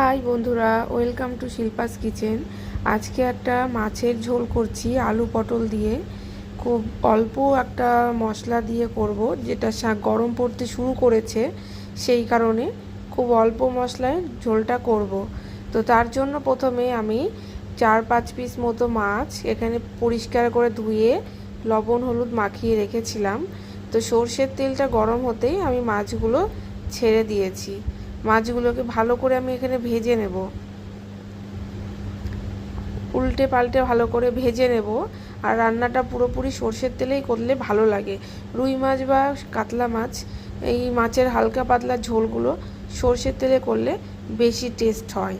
High বন্ধুরা, welcome to Shilpa's kitchen. আজকে একটা মাছের ঝোল করছি আলু পটল দিয়ে। খুব অল্প একটা মশলা দিয়ে করব, যেটা শাক গরম পড়তে শুরু করেছে সেই কারণে খুব অল্প মশলায় ঝোলটা করব। তো তার জন্য প্রথমে আমি চার পাঁচ পিস মতো মাছ এখানে পরিষ্কার করে ধুয়ে লবণ, হলুদ মাখিয়ে রেখেছিলাম। তো সর্ষের তেলটা গরম হতেই আমি মাছগুলো ছেড়ে দিয়েছি। মাছগুলোকে ভালো করে আমি এখানে ভেজে নেব। উল্টে পাল্টে ভালো করে ভেজে নেব। আর রান্নাটা পুরোপুরি সর্ষের তেলেই করলে ভালো লাগে। রুই মাছ বা কাতলা মাছ, এই মাছের হালকা পাতলা ঝোলগুলো সর্ষের তেলে করলে বেশি টেস্ট হয়।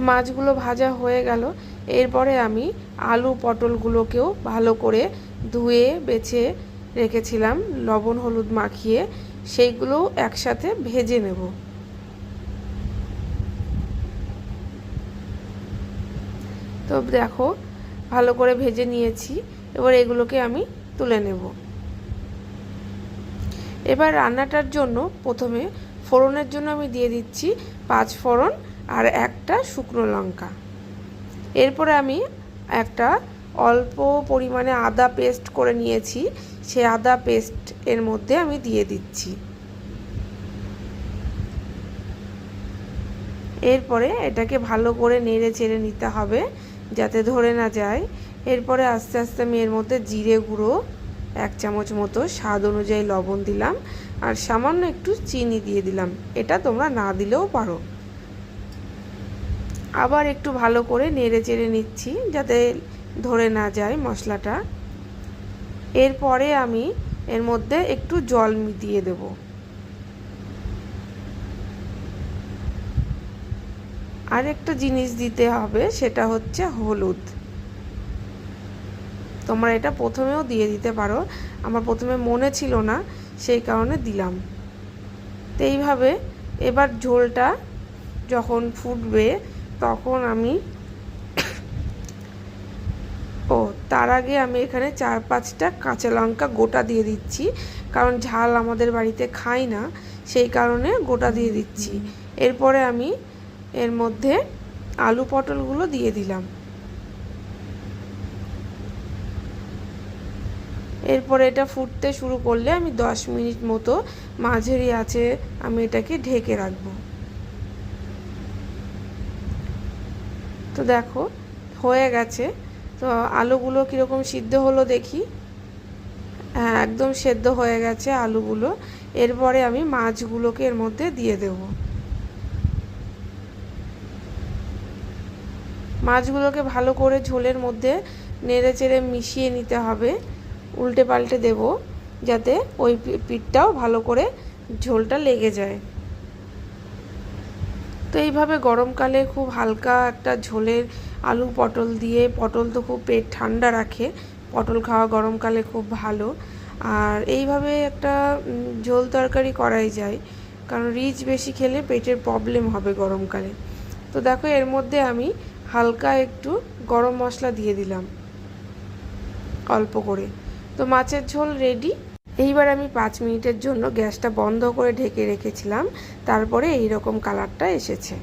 মাছগুলো ভাজা হয়ে গেল। এরপরে আমি আলু পটলগুলোকেও ভালো করে ধুয়ে, বেছে রেখেছিলাম। লবণ, হলুদ মাখিয়ে সেইগুলোও একসাথে ভেজে নেব। তো দেখো, ভালো করে ভেজে নিয়েছি। এবার এগুলোকে আমি তুলে নেব। এবার রান্নাটার জন্য প্রথমে ফোড়নের জন্য আমি দিয়ে দিচ্ছি পাঁচ ফোড়ন আর একটা শুকনো লঙ্কা। এরপরে আমি একটা অল্প পরিমাণে আদা পেস্ট করে নিয়েছি। সে আদা পেস্ট এর মধ্যে আমি দিয়ে দিচ্ছি। এরপরে এটাকে ভালো করে নেড়ে চেড়ে নিতে হবে যাতে ধরে না যায়। এরপরে আস্তে আস্তে আমি এর মধ্যে জিরে গুঁড়ো, এক চামচ মতো স্বাদ অনুযায়ী লবণ দিলাম আর সামান্য একটু চিনি দিয়ে দিলাম। এটা তোমরা না দিলেও পারো। আবার একটু ভালো করে নেড়ে চেড়ে নিচ্ছি যাতে ধরে না যায় মশলাটা। এরপরে আমি এর মধ্যে একটু জল দিয়ে দেব। আর একটা জিনিস দিতে হবে, সেটা হচ্ছে হলুদ। তোমরা এটা প্রথমেও দিয়ে দিতে পারো। আমার প্রথমে মনে ছিল না, সেই কারণে দিলাম। তো এইভাবে এবার ঝোলটা যখন ফুটবে, তখন আমি তার আগে আমি এখানে চার পাঁচটা কাঁচা লঙ্কা গোটা দিয়ে দিচ্ছি। কারণ ঝাল আমাদের বাড়িতে খাই না, সেই কারণে গোটা দিয়ে দিচ্ছি। এরপরে আমি এর মধ্যে আলু পটলগুলো দিয়ে দিলাম। এরপরে এটা ফুটতে শুরু করলে আমি দশ মিনিট মতো মাঝারি আছে, আমি এটাকে ঢেকে রাখব। তো দেখো, হয়ে গেছে। তো আলুগুলো কীরকম সিদ্ধ হলো দেখি। হ্যাঁ একদম সেদ্ধ হয়ে গেছে আলুগুলো। এরপরে আমি মাছগুলোকে এর মধ্যে দিয়ে দেব। মাছগুলোকে ভালো করে ঝোলের মধ্যে নেড়ে চেড়ে মিশিয়ে নিতে হবে। উল্টে পাল্টে দেব যাতে ওই পিঠটাও ভালো করে ঝোলটা লেগে যায়। তো এইভাবে গরমকালে খুব হালকা একটা ঝোলের আলু, পটল দিয়ে। পটল তো খুব পেট ঠান্ডা রাখে। পটল খাওয়া গরমকালে খুব ভালো। আর এইভাবে একটা ঝোল তরকারি করাই যায়। কারণ রিচ বেশি খেলে পেটের প্রবলেম হবে গরমকালে। তো দেখো, এর মধ্যে আমি হালকা একটু গরম মশলা দিয়ে দিলাম। অল্প করে। তো মাছের ঝোল রেডি এইবার আমি পাঁচ মিনিটের জন্য গ্যাসটা বন্ধ করে ঢেকে রেখেছিলাম। তারপরে এই রকম কালারটা এসেছে।